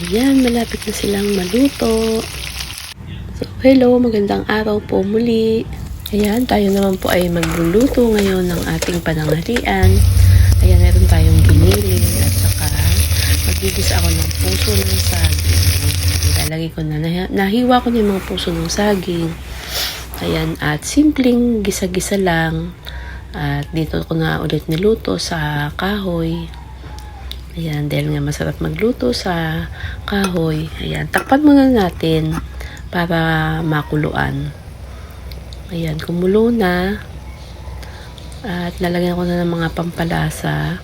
Ayan, malapit na silang maluto. So, hello, magandang araw po muli. Ayan, tayo naman po ay magluluto ngayon ng ating pananghalian. Ayan, meron tayong giniling at saka magigisa ako ng puso ng saging. Ilalagay ko na, nahi- nahiwa ko na yung mga puso ng saging. Ayan, at simpleng gisa-gisa lang. At dito ko na ulit niluto sa kahoy. Ayan, dahil nga masarap magluto sa kahoy. Ayan, takpan muna natin para makuluan. Ayan, kumulo na. At lalagyan ko na ng mga pampalasa.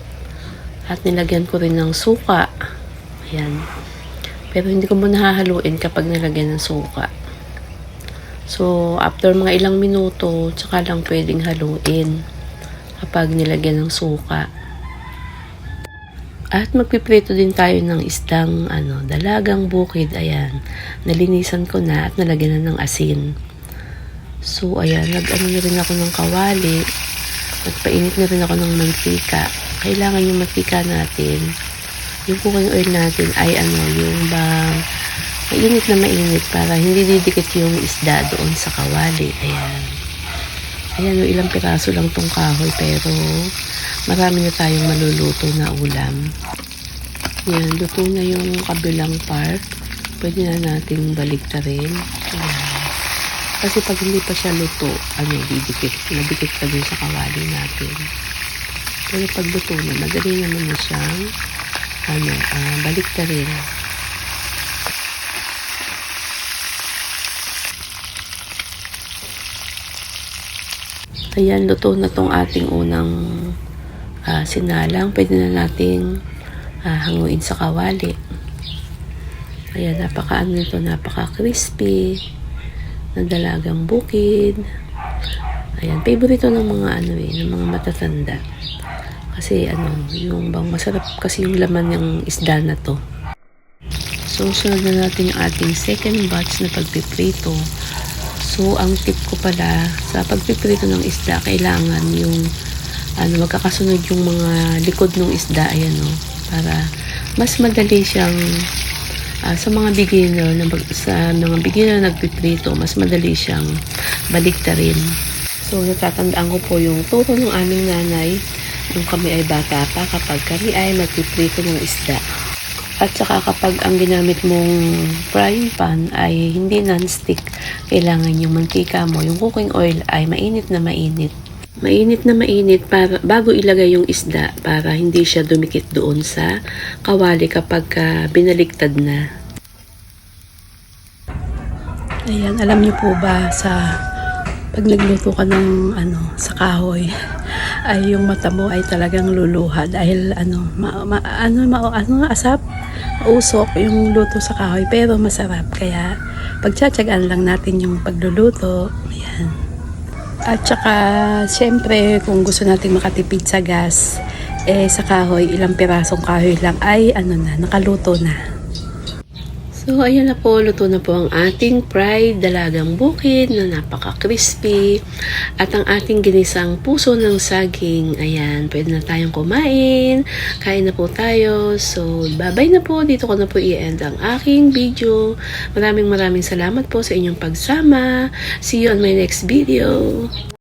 At nilagyan ko rin ng suka. Ayan. Pero hindi ko muna hahaluin kapag nilagyan ng suka. So, after mga ilang minuto, tsaka lang pwedeng haluin kapag nilagyan ng suka. At magpiprito din tayo ng isdang ano, dalagang bukid. Ayan. Nalinisan ko na at nalagyan na ng asin. So, ayan. Nag-ano na rin ako ng kawali. Nagpainit na rin ako ng mantika. Kailangan yung mantika natin, yung cooking oil natin ay ano, yung bang mainit na mainit para hindi didikit yung isda doon sa kawali. Ayan. Ayan, no, ilang piraso lang tong kahoy pero marami na tayong maluluto na ulam. Yan, luto na yung kabilang part. Pwede na nating baliktarin. Ayan. Kasi pag hindi pa siya luto, ano, didikit. Nadikit pa din sa kawali natin. Pero pag luto na, madali naman na siyang ano, ah, baliktarin. Ayan, luto na tong ating unang ah, sinalang. Pwede na nating ah, hanguin sa kawali. Ayan, napaka ano nito, napaka crispy na dalagang bukid. Ayan, favorito ng mga ano eh, ng mga matatanda. Kasi ano, yung bang masarap kasi yung laman ng isda na to. So, sunod na natin yung ating second batch na pagpiprito. So, ang tip ko pala sa pagpiprito ng isda, kailangan yung ano, magkakasunod yung mga likod ng isda, ayan o, para mas madali siyang ah, sa mga beginner na sa mga beginner na nagpiprito, mas madali siyang baliktarin. So, natatandaan ko po yung turo ng aming nanay nung kami ay bata pa kapag kami ay magpiprito ng isda. At saka kapag ang ginamit mong frying pan ay hindi non-stick, kailangan yung mantika mo, yung cooking oil ay mainit na mainit. Mainit na mainit para, bago ilagay yung isda para hindi siya dumikit doon sa kawali kapag ah, binaliktad na. Ayan, alam niyo po ba sa pag nagluto ka ng ano sa kahoy ay yung mata mo ay talagang luluha dahil ano ma, ma- ano ma, ano asap usok yung luto sa kahoy pero masarap. Kaya pagtsatsagaan lang natin yung pagluluto ayan. At saka syempre kung gusto natin makatipid sa gas eh sa kahoy ilang pirasong kahoy lang ay ano na nakaluto na So, ayan na po, luto na po ang ating fried dalagang bukid na napaka-crispy. At ang ating ginisang puso ng saging. Ayan, pwede na tayong kumain. Kain na po tayo. So, babay na po. Dito ko na po i-end ang aking video. Maraming maraming salamat po sa inyong pagsama. See you on my next video.